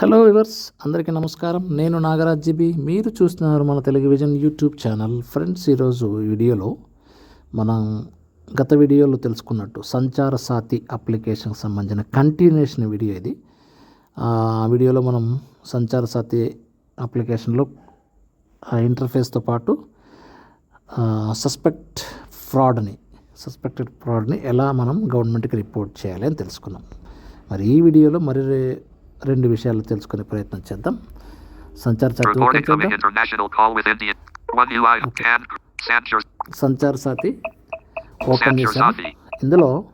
Hello viewers అందరికీ నమస్కారం. నేను నాగరాజ్ జీబీ. మీరు చూస్తున్నారు మన టెలివిజన్ యూట్యూబ్ ఛానల్ ఫ్రెండ్స్. ఈరోజు వీడియోలో మనం గత వీడియోలో తెలుసుకున్నట్టు సంచార సాతి అప్లికేషన్కి సంబంధించిన కంటిన్యూషన్ వీడియో ఇది. ఆ వీడియోలో మనం సంచార సాతి అప్లికేషన్లో ఇంటర్ఫేస్తో పాటు సస్పెక్ట్ ఫ్రాడ్ని సస్పెక్టెడ్ ఫ్రాడ్ని ఎలా మనం గవర్నమెంట్కి రిపోర్ట్ చేయాలి అని తెలుసుకున్నాం. మరి ఈ వీడియోలో మరి రెండు విషయాలు తెలుసుకునే ప్రయత్నం చేద్దాం సంచార్ సంచార్ సాతి ఓపెన్ చేశాను. ఇందులో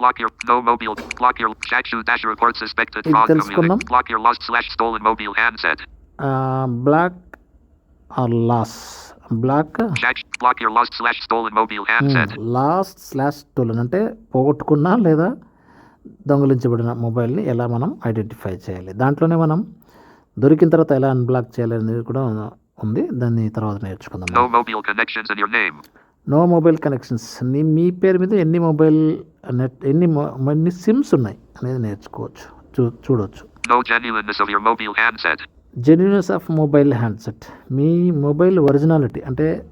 Block your no mobile. Block your Chakshu dash report suspected fraud community. Block your lost slash stolen mobile handset. Block or lost block Chaks block your lost slash stolen mobile handset. Lost slash stolen అంటే పోగొట్టుకున్న లేదా దొంగలించబడిన మొబైల్ని ఎలా మనం identify చేయాలి? దాంట్లోనే మనం దొరికిన తర్వాత ఎలా అన్బ్లాక్ చేయాలి అనేది కూడా ఉంది. దాన్ని తర్వాత నేర్చుకుందాం. నో మొబైల్ కనెక్షన్స్ మీ పేరు మీద ఎన్ని మొబైల్ నెట్ ఎన్ని ఎన్ని సిమ్స్ ఉన్నాయి అనేది నేర్చుకోవచ్చు. చూ చూడవచ్చు. జెన్యునెస్ ఆఫ్ మొబైల్ హ్యాండ్సెట్ మీ మొబైల్ ఒరిజినాలిటీ అంటే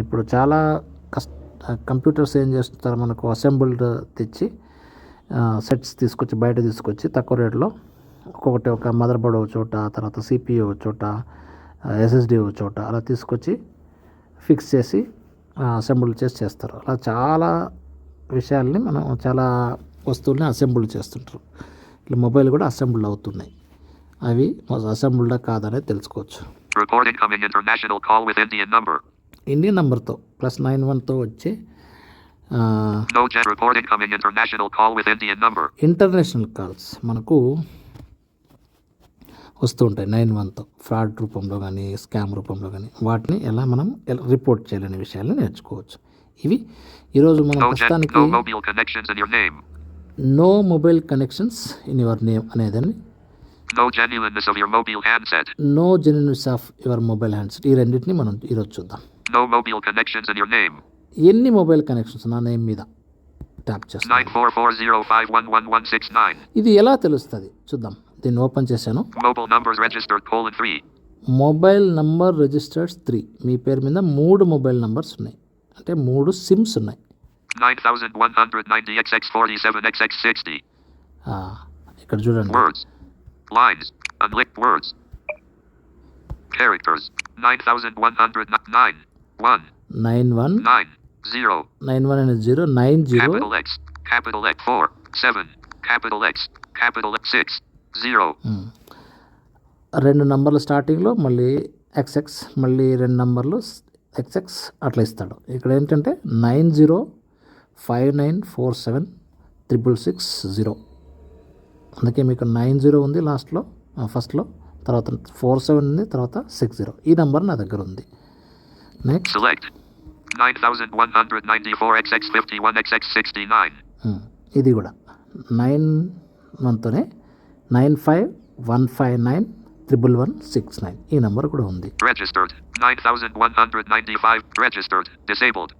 ఇప్పుడు చాలా కస్ కంప్యూటర్స్ ఏం చేస్తారు మనకు అసెంబుల్డ్ తెచ్చి సెట్స్ తీసుకొచ్చి బయట తీసుకొచ్చి తక్కువ రేట్లో ఒక్కొక్కటి ఒక మదర్ బోర్డ్ ఒక చోట తర్వాత సిపియు ఒక చోట ఎస్ఎస్డి ఒక చోట అలా తీసుకొచ్చి ఫిక్స్ చేసి అసెంబుల్ చేసి చేస్తారు. అలా చాలా విషయాల్ని మనం చాలా వస్తువుల్ని అసెంబుల్ చేస్తుంటారు. ఇట్లా మొబైల్ కూడా అసెంబుల్ అవుతున్నాయి. అవి అసెంబుల్డా కాదనేది తెలుసుకోవచ్చు. ఇండియన్ నెంబర్తో ప్లస్ నైన్ వన్తో వచ్చే ఇంటర్నేషనల్ కాల్స్ మనకు వస్తూ ఉంటాయి నైన్ వన్తో ఫ్రాడ్ రూపంలో కానీ స్కామ్ రూపంలో కానీ వాటిని ఎలా మనం రిపోర్ట్ చేయాలనే విషయాలను నేర్చుకోవచ్చు ఇవి ఈరోజు మనం ప్రస్తుతానికి. Know mobile connections in your name అనేదని No genuineness of your mobile handset. Know genuineness of your mobile handset ఈ రెండింటిని మనం ఈరోజు చూద్దాం No mobile connections in your name. ఎన్ని మొబైల్ కనెక్షన్స్ నా నేమ్ మీద ట్యాప్ చేస్తాం Nine four four zero five one one one six nine. ఇది ఎలా తెలుస్తుంది చూద్దాం దీన్ని ఓపెన్ చేశాను. మొబైల్ నంబర్ రిజిస్టర్స్ త్రీ మీ పేరు మీద మూడు మొబైల్ నంబర్స్ ఉన్నాయి అంటే మూడు సిమ్స్ ఉన్నాయి ఇక్కడ చూడండి Words. Lines. Characters. Nine one. Nine one Nine. Zero. Capital X. Capital X four. Seven. Capital X. Capital X six. Zero. రెండు నంబర్లు స్టార్టింగ్లో మళ్ళీ ఎక్స్ఎక్స్ మళ్ళీ రెండు నంబర్లు ఎక్స్ఎక్స్ అట్లా ఇస్తాడు ఇక్కడ ఏంటంటే nine zero five nine four seven triple six zero అందుకే మీకు నైన్ జీరో ఉంది లాస్ట్లో ఫస్ట్లో తర్వాత ఫోర్ సెవెన్ ఉంది తర్వాత సిక్స్ జీరో ఈ నెంబర్ నా దగ్గర ఉంది next Select. Nine thousand one hundred ninety four XX fifty one XX sixty nine. ఇది కూడా nine వన్తోనే nine five one five nine triple one six nine ఈ నెంబర్ కూడా ఉంది Registered. 9,195. Registered. Disabled. 9,195 XX 91 XX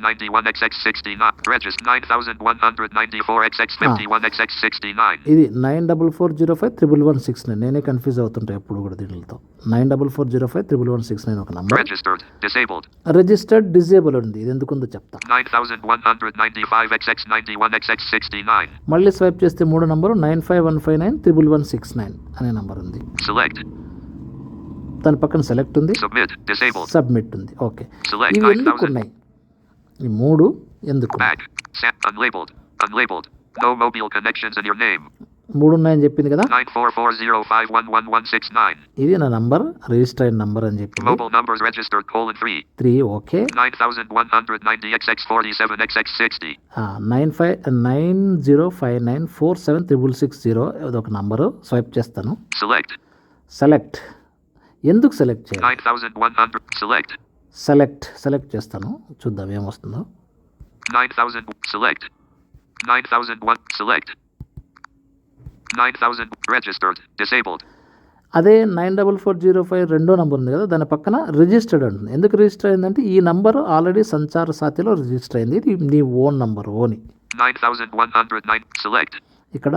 69. Registered. 9,194 XX 51 XX 69. ఇది nine double four zero five triple one six nine నేనే confuse అవుతుంటాయి ఎప్పుడు కూడా దీనితో nine double four zero five triple one six nine ఒక number Registered. Disabled. Registered disable ఉంది ఇది ఎందుకుందో చెప్తా 9,195 XX 91 XX 69. మళ్ళీ స్వైప్ చేస్తే మూడో number nine five one five nine triple one six nine అనే నంబర్ ఉంది Select. దాని పక్కన సెలెక్ట్ ఉంది. సబ్మిట్ ఉంది ఓకే ఇవి ఎందుకు 9,000. ఉన్నాయి ఈ మూడు ఎందుకు. మూడు ఉన్నాయని చెప్పింది కదా 944051169. ఇది నా నంబర్ రిజిస్టర్ అయిన నంబర్ అని చెప్పింది Mobile numbers registered colon 3. Three okay 9,190 XX 47 XX 60. Nine five nine zero five nine four seven triple six zero ఇది ఒక నంబరు స్వైప్ చేస్తాను. సెలెక్ట్ ఎందుకు సెలెక్ట్ చేయాలి 9,100. Select. సెలెక్ట్ సెలెక్ట్ చేస్తాను చూద్దాం ఏమొస్తుందో 9,000. Select. 9,001. Select. 9,000. Registered. Disabled. అదే nine double four zero five రెండో నంబర్ ఉంది కదా దాని పక్కన రిజిస్టర్డ్ ఉంటుంది ఎందుకు రిజిస్టర్ అయిందంటే ఈ నంబర్ ఆల్రెడీ సంచార సాతిలో రిజిస్టర్ అయింది ఇది నీ ఓన్ నంబర్ ఓని 9,109. Select. ఇక్కడ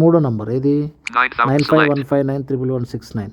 మూడో నంబర్ ఇది 9000 nine five one. Five nine triple one six nine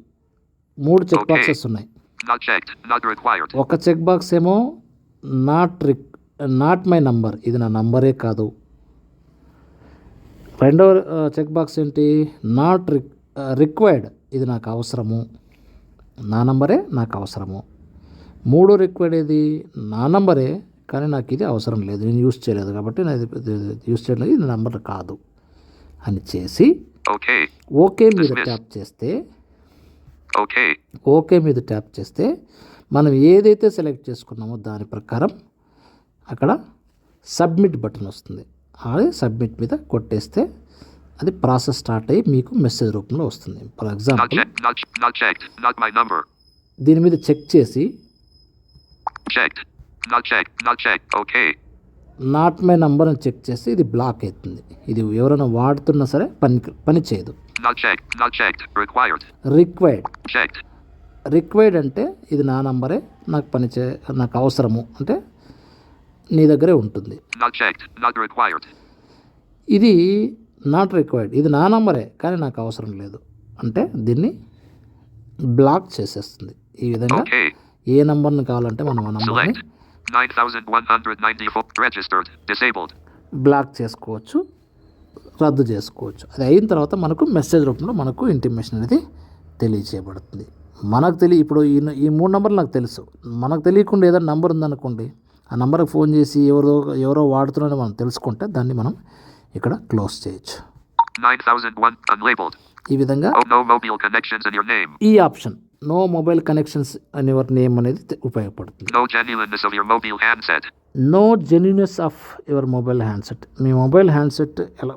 మూడు చెక్. బాక్సెస్ ఉన్నాయి. ఒక చెక్ బాక్స్ ఏమో నాట్ రిక్ నాట్ మై నంబర్ ఇది నా నంబరే కాదు. రెండవ చెక్ బాక్స్ ఏంటి? నాట్ రిక్ రిక్వైర్డ్ ఇది నాకు అవసరము. నా నంబరే నాకు అవసరము. మూడో రిక్వైర్డ్ ఏది? నా నంబరే కానీ నాకు ఇది అవసరం లేదు. నేను యూస్ చేయలేదు కాబట్టి నేను యూస్ చేయలేదు. ఇది నంబర్ కాదు. అని చేసి. Okay Dismiss. ట్యాప్ చేస్తే Okay. ఓకే మీద ట్యాప్ చేస్తే మనం ఏదైతే సెలెక్ట్ చేసుకున్నామో దాని ప్రకారం అక్కడ సబ్మిట్ బటన్ వస్తుంది అది సబ్మిట్ మీద కొట్టేస్తే అది ప్రాసెస్ స్టార్ట్ అయ్యి మీకు మెసేజ్ రూపంలో వస్తుంది ఫర్ ఎగ్జాంపుల్. దీని మీద చెక్ చేసి. నాట్ మై నంబర్ అని చెక్ చేస్తే ఇది బ్లాక్ అవుతుంది ఇది ఎవరైనా వాడుతున్నా సరే పని పని చేయదు Not checked. Not checked. Required. Required Checked. Required అంటే ఇది నా నంబరే నాకు పని చే నాకు అవసరము అంటే నీ దగ్గరే ఉంటుంది Not checked. Not required. ఇది నాట్ రిక్వైర్డ్ ఇది నా నంబరే కానీ నాకు అవసరం లేదు అంటే దీన్ని బ్లాక్ చేసేస్తుంది ఈ విధంగా. ఏ నంబర్ని కావాలంటే మనం ఆ నంబర్ని Select. 9194. Registered. Disabled. బ్లాక్ చేసుకోవచ్చు రద్దు చేసుకోవచ్చు అది అయిన తర్వాత మనకు మెసేజ్ రూపంలో మనకు ఇంటిమేషన్ అనేది తెలియచేయబడుతుంది మనకు తెలియ ఇప్పుడు ఈ ఈ మూడు నంబర్లు నాకు తెలుసు మనకు తెలియకుండా ఏదైనా నంబర్ ఉందనుకోండి ఆ నంబర్కి ఫోన్ చేసి ఎవరో ఎవరో వాడుతున్నారని మనం తెలుసుకుంటే దాన్ని మనం ఇక్కడ క్లోజ్ చేయొచ్చు 9001. Unlabeled. ఈ విధంగా Oh. ఈ ఆప్షన్ నో మొబైల్ కనెక్షన్స్ అని యువర్ నేమ్ అనేది ఉపయోగపడుతుంది know genuineness of your mobile handset me mobile handset ఎలా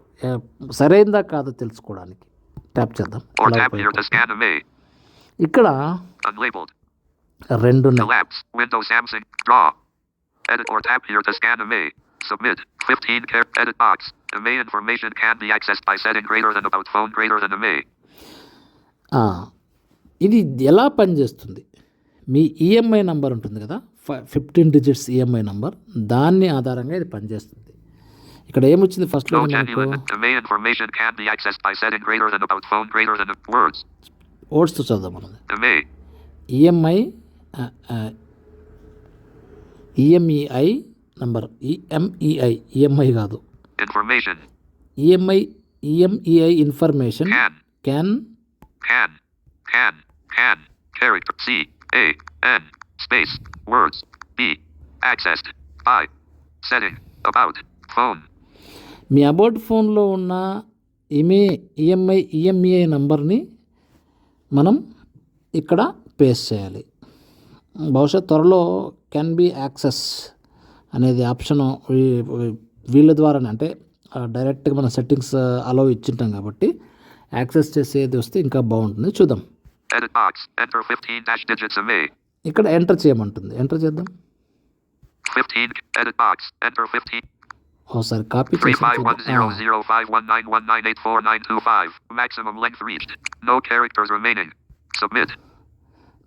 సరైందా కాదో తెలుసుకోవడానికి ట్యాప్ చేద్దాం. ఇక్కడ. రెండు. Edit or tap here to scan a May. Submit. 15 care. Edit box. The May information can be accessed by setting greater than about phone greater than a May. ఇది ఎలా పనిచేస్తుంది మీ ఈఎంఐ నంబర్ ఉంటుంది కదా fifteen digits EMI number దాన్ని ఆధారంగా ఇది పనిచేస్తుంది. ఇక్కడ ఏమొచ్చింది ఫస్ట్ వర్డ్స్ చదువు EMI IMEI number IMEI EMI కాదు. Information EMI IMEI information can can can can character C A N space Words. B. Accessed. By. Setting. About. Phone. మీ about ఫోన్లో ఉన్న ఈమె ఈఎంఐ ఈఎంఈఐ నంబర్ని మనం ఇక్కడ పేస్ట్ చేయాలి బహుశా త్వరలో కెన్ బి యాక్సెస్ అనేది ఆప్షన్ వీళ్ళ ద్వారానే అంటే డైరెక్ట్గా మన సెట్టింగ్స్ అలో ఇచ్చింటాం కాబట్టి యాక్సెస్ చేసేది వస్తే ఇంకా బాగుంటుంది చూద్దాం ఇక్కడ ఎంటర్ చేయమంటుంది. ఎంటర్ చేద్దాం. ఒకసారి copy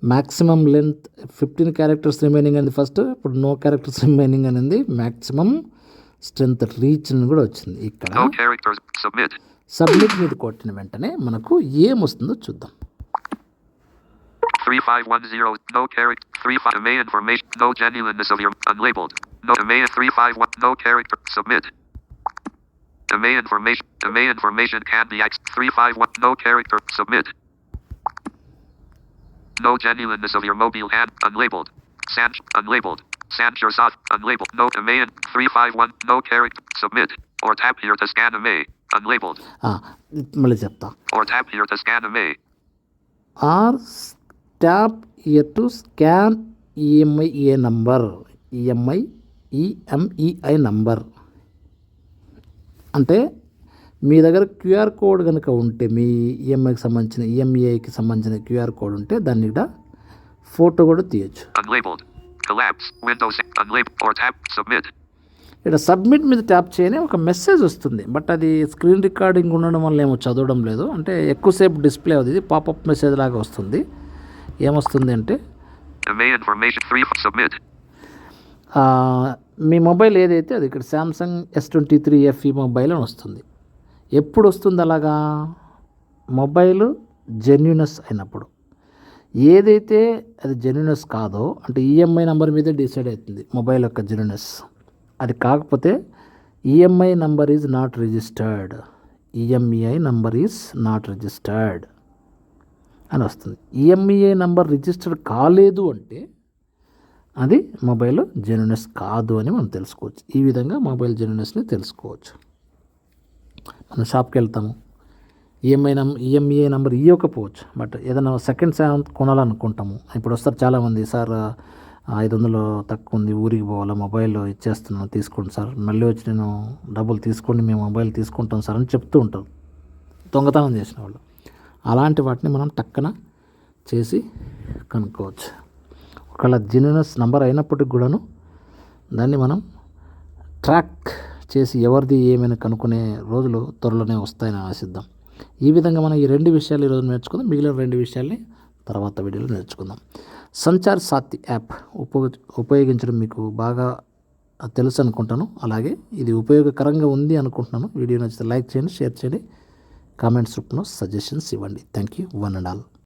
maximum length fifteen characters remaining అనేది ఫస్ట్ ఇప్పుడు నో క్యారెక్టర్స్ రిమైనింగ్ అనేది మ్యాక్సిమం స్ట్రెంత్ రీచ్ అని కూడా వచ్చింది ఇక్కడ. సబ్మిట్ మీద కొట్టిన వెంటనే మనకు ఏమొస్తుందో చూద్దాం. 3510. No character. 35. Domain information. No genuineness of your unlabeled. No domain 351. No character. Submit. Domain information. Domain information can be X. 351. No character. Submit. No genuineness of your mobile ad. Unlabeled. Sanch. Unlabeled. Sanch yourself. Unlabeled. No domain. 351. No character. Submit. Or tap here to scan a may Unlabeled. Ah, mm, or tap here to scan a may tap to scan EMI A number? EMI IMEI number. అంటే మీ దగ్గర QR code కనుక ఉంటే మీ ఈఎంఐకి సంబంధించిన ఈఎంఈఐకి సంబంధించిన QR code ఉంటే దాన్ని ఇక్కడ ఫోటో కూడా తీయచ్చు. ఇక్కడ సబ్మిట్ మీద ట్యాప్ చేయని ఒక మెసేజ్ వస్తుంది. బట్ అది స్క్రీన్ రికార్డింగ్ ఉండడం వల్ల ఏమో చదవడం లేదు. అంటే ఎక్కువసేపు డిస్ప్లే అవుతుంది. పాపప్ మెసేజ్ లాగా వస్తుంది. ఏమొస్తుంది అంటే Domain information 3. Submit. ఆ, మీ మొబైల్ ఏదైతే అది ఇక్కడ Samsung S twenty three FE mobile అని వస్తుంది. ఎప్పుడు వస్తుంది అలాగా? మొబైల్ జెన్యునస్ అయినప్పుడు. ఏదైతే అది జెన్యునస్ కాదో అంటే ఈఎంఐ నెంబర్ మీదే డిసైడ్ అవుతుంది మొబైల్ యొక్క జెన్యునస్. అది కాకపోతే E EMI number is not registered. IMEI number is not registered. అని వస్తుంది. ఈఎంఈఏ నంబర్ రిజిస్టర్డ్ కాలేదు అంటే అది మొబైల్ జెన్యునస్ కాదు అని మనం తెలుసుకోవచ్చు. ఈ విధంగా మొబైల్ జెన్యునస్ని తెలుసుకోవచ్చు. మనం షాప్కి వెళ్తాము. ఈఎంఐ నం ఈఎంఈఏ నెంబర్ ఇవ్వకపోవచ్చు బట్ ఏదైనా సెకండ్ హ్యాండ్ కొనాలనుకుంటాము. ఇప్పుడు వస్తారు చాలామంది సార్ ఐదు వందలు తక్కువ ఉంది ఊరికి పోవాలా మొబైల్ ఇచ్చేస్తున్నాను తీసుకోండి సార్. మళ్ళీ వచ్చి నేను డబ్బులు తీసుకోండి మేము మొబైల్ తీసుకుంటాం సార్ అని చెప్తూ ఉంటారు. దొంగతనం చేసిన వాళ్ళు. అలాంటి వాటిని మనం టక్కన చేసి కనుక్కోవచ్చు. ఒకవేళ జిన్యునస్ నంబర్ అయినప్పటికి కూడాను దాన్ని మనం ట్రాక్ చేసి ఎవరిది ఏమైనా కనుక్కునే రోజులు త్వరలోనే వస్తాయని ఆశిద్దాం. ఈ విధంగా మనం ఈ రెండు విషయాలు ఈరోజు నేర్చుకుందాం. మిగిలిన రెండు విషయాల్ని తర్వాత వీడియోలో నేర్చుకుందాం. సంచార్ సాతి యాప్ ఉపయోగ ఉపయోగించడం మీకు బాగా తెలుసు అనుకుంటాను అలాగే ఇది ఉపయోగకరంగా ఉంది అనుకుంటున్నాను. వీడియో నచ్చితే లైక్ చేయండి షేర్ చేయండి. కామెంట్స్ రూపంలో సజెషన్స్ ఇవ్వండి. Thank you one and all.